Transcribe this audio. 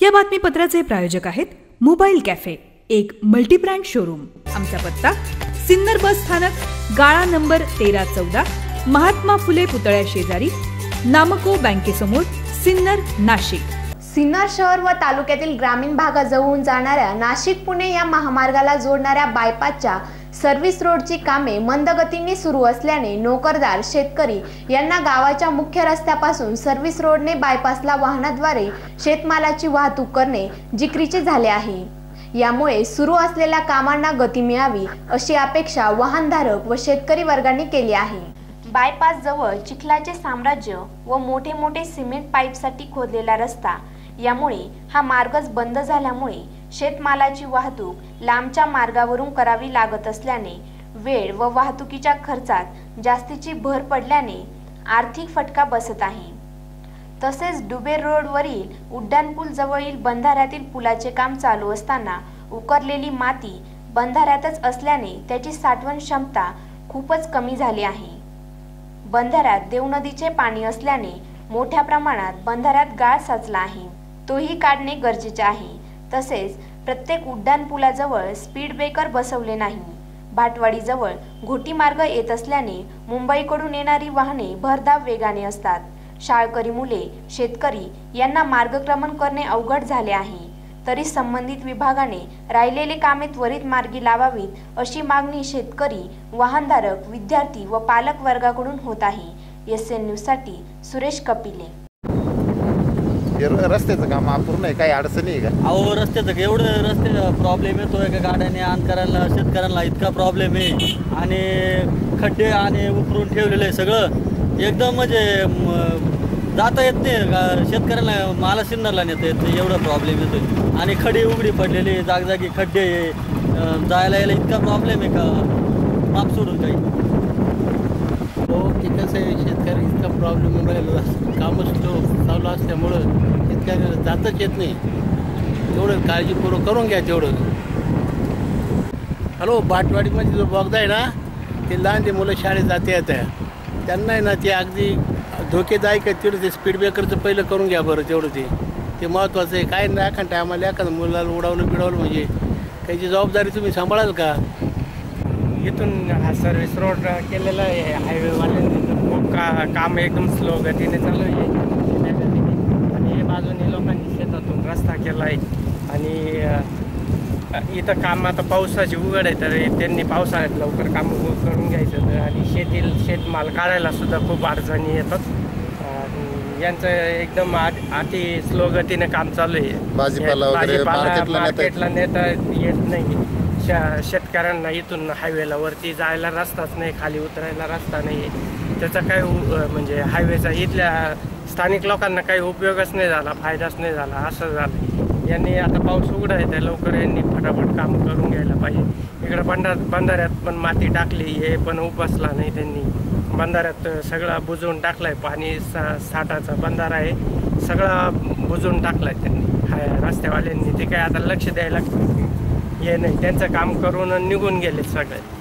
या बातमीपत्राचे प्रायोजक आहेत मोबाईल कॅफे एक मल्टीब्रँड शोरूम. आमचा पत्ता सिन्नर बस स्थानक गाळा नंबर तेरा चौदा महात्मा फुले पुतळ्या शेजारी नामको बँकेसमोर सिन्नर नाशिक. सिन्नर शहर व तालुक्यातील ग्रामीण भागाजवळून जाणाऱ्या नाशिक पुणे या महामार्गाला जोडणाऱ्या बायपासच्या सर्व्हिस रोडची कामे मंदगतीने सुरू असल्याने नोकरदार शेतकरी यांना गावाच्या मुख्य रस्त्यापासून सर्व्हिस रोडने बायपासला वाहनाद्वारे शेतमालाची वाहतूक करणे जिक्रीचे झाले आहे. यामुळे सुरू असलेल्या कामांना गती मिळावी अशी अपेक्षा वाहनधारक व शेतकरी वर्गाने केली आहे. बायपास जवळ चिखलाचे साम्राज्य व मोठे मोठे सिमेंट पाईपसाठी खोदलेला रस्ता यामुळे हा मार्गच बंद झाल्यामुळे शेतमालाची वाहतूक लांबच्या मार्गावरून करावी लागत असल्याने वेळ व वाहतुकीच्या खर्चात जास्तीची भर पडल्याने आर्थिक फटका बसत आहे. तसेच डुबे रोडवरील उड्डाणपूल जवळील बंधाऱ्यातील पुलाचे काम चालू असताना उकरलेली माती बंधाऱ्यातच असल्याने त्याची साठवण क्षमता खूपच कमी झाली आहे. बंधाऱ्यात देवनदीचे पाणी असल्याने मोठ्या प्रमाणात बंधाऱ्यात गाळ साचला आहे. तोही काढणे गरजेचे आहे. तसेच प्रत्येक उड्डाणपुलाजवळ स्पीड ब्रेकर बसवले नाही. भाटवाडीजवळ घोटी मार्ग येत असल्याने मुंबईकडून येणारी वाहने भरधाव वेगाने असतात. शाळकरी मुले शेतकरी यांना मार्गक्रमण करणे अवघड झाले आहे. तरी संबंधित विभागाने राहिलेले कामे त्वरित मार्गी लावावीत अशी मागणी शेतकरी वाहनधारक विद्यार्थी व पालक वर्गाकडून होत आहे. एस एन न्यूजसाठी सुरेश कपिले. र- रस्त्याचं काम अपूर्ण आहे काही अडचणी आहे का? अहो रस्त्याचं एवढं रस्ते प्रॉब्लेम येतोय का गाड्याने आण करायला शेतकऱ्यांना इतका प्रॉब्लेम आहे. आणि खड्डे आणि उकरून ठेवलेलं आहे सगळं. एकदम म्हणजे म, जाता येत नाही. शेतकऱ्यांना माला सिन्नरला नेता येत नाही. एवढा प्रॉब्लेम येतोय. आणि खडी उघडी पडलेली जागजागी खड्डे आहे. अं, जायला यायला इतका प्रॉब्लेम आहे का? माप सोडून काही. हो ते कसं आहे शेतकरी इतका प्रॉब्लेम राहिला. कामं स्लो चालू असल्यामुळं शेतकऱ्याला जाताच येत नाही. तेवढं काळजीपूर्वक करून घ्या तेवढं. हॅलो बाटवाडीमध्ये जो बोगदा आहे ना ते लहान जे मुलं शाळेत जाते येत आहे. त्यांना आहे ना ते अगदी धोकेदायक आहे. तेवढं ते स्पीड ब्रेकरचं पहिलं करून घ्या बरं तेवढं ते. ते महत्त्वाचं आहे. काय नाही एखाद्या टायमाला एखाद्या मुलाला उडवलं बिडवलं म्हणजे त्याची जबाबदारी तुम्ही सांभाळाल का? इथून हा सर्विस रोड केलेला आहे हायवेवाल्यांनी का काम एकदम स्लो गतीने चालू आहे. आणि हे बाजूने लोकांनी शेतातून रस्ता केला आहे आणि इथं काम आता पावसाची उघड आहे तर त्यांनी पावसाळ्यात लवकर काम करून घ्यायचं तर आणि शेतील शेतमाल काढायला सुद्धा खूप अडचणी येतात. यांचं एकदम अति स्लो गतीने काम चालू आहे. भाजीपाला मार्केटला नेता येत नाही. शेतकऱ्यांना इथून हायवेला वरती जायला रस्ताच नाही खाली उतरायला रस्ता नाही. त्याचा काही उ- म्हणजे हायवेचा इथल्या स्थानिक लोकांना काही उपयोगच नाही झाला फायदाच नाही झाला असं झालं. यांनी आता पाऊस उघडा आहे त्या लवकर यांनी फटाफट काम करून घ्यायला पाहिजे. इकडं बंधार बंधाऱ्यात पण माती टाकली हे पण उपसला नाही त्यांनी. बंधाऱ्यात सगळा बुजवून टाकलाय पाणी सा साठाचा बंधारा आहे सगळा बुजवून टाकलाय त्यांनी. हाय रस्त्यावाल्यांनी ते काय आता लक्ष द्यायला हे नाही. त्यांचं काम करून निघून गेले सगळे.